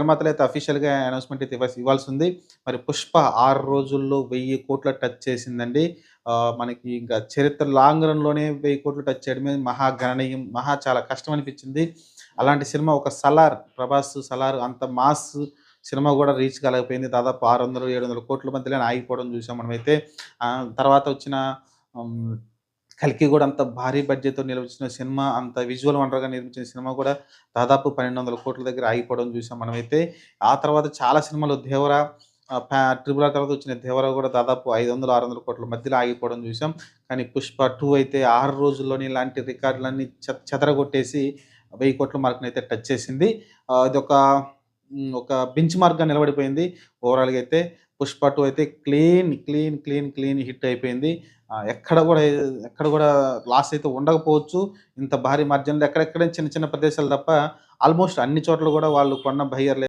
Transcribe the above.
నిర్మాతలు అయితే అఫీషియల్‌గా అనౌన్స్‌మెంట్ అయితే ఇవ్వాల్సి ఇవ్వాల్సి ఉంది. మరి 'పుష్ప' ఆరు రోజుల్లో వెయ్యి కోట్ల టచ్ చేసిందండి. మనకి ఇంకా చరిత్ర లాంగ్ రన్‌లోనే వెయ్యి కోట్లు టచ్ చేయడమే మహా గణనీయం. మహా చాలా కష్టం అనిపించింది. అలాంటి సినిమా ఒక 'సలార్' ప్రభాస్ 'సలార్' అంత మాస్ సినిమా కూడా రీచ్ కాలేకపోయింది. దాదాపు 600, 700 కోట్ల మధ్యలోనే ఆగిపోవడం చూసాం మనమైతే. తర్వాత వచ్చిన 'కల్కి' కూడా అంత భారీ బడ్జెట్‌తో నిర్మించిన సినిమా, అంత విజువల్ వండర్‌గా నిర్మించిన సినిమా కూడా దాదాపు 1200 కోట్ల దగ్గర ఆగిపోవడం చూసాం మనమైతే. ఆ తర్వాత చాలా సినిమాలు 'దేవర' ప్యా 'ట్రిపుల్ ఆర్' తర్వాత వచ్చిన 'దేవర' కూడా దాదాపు 500, 600 కోట్ల మధ్యలో ఆగిపోవడం చూసాం. కానీ 'పుష్ప టూ అయితే ఆరు రోజుల్లోనే ఇలాంటి రికార్డులన్నీ చె చెదరగొట్టేసి వెయ్యి కోట్ల మార్క్‌నైతే టచ్ చేసింది. ఇది ఒక ఒక బెంచ్ మార్క్‌గా నిలబడిపోయింది. ఓవరాల్‌గా అయితే 'పుష్ప టూ అయితే clean, clean, clean, clean hit అయిపోయింది. ఎక్కడ కూడా ఎక్కడ కూడా లాస్ అయితే ఉండకపోవచ్చు. ఇంత భారీ మార్జిన్లు ఎక్కడెక్కడ చిన్న చిన్న ప్రదేశాలు తప్ప ఆల్మోస్ట్ అన్ని చోట్ల కూడా వాళ్ళు కొన్న బయ్యర్‌లే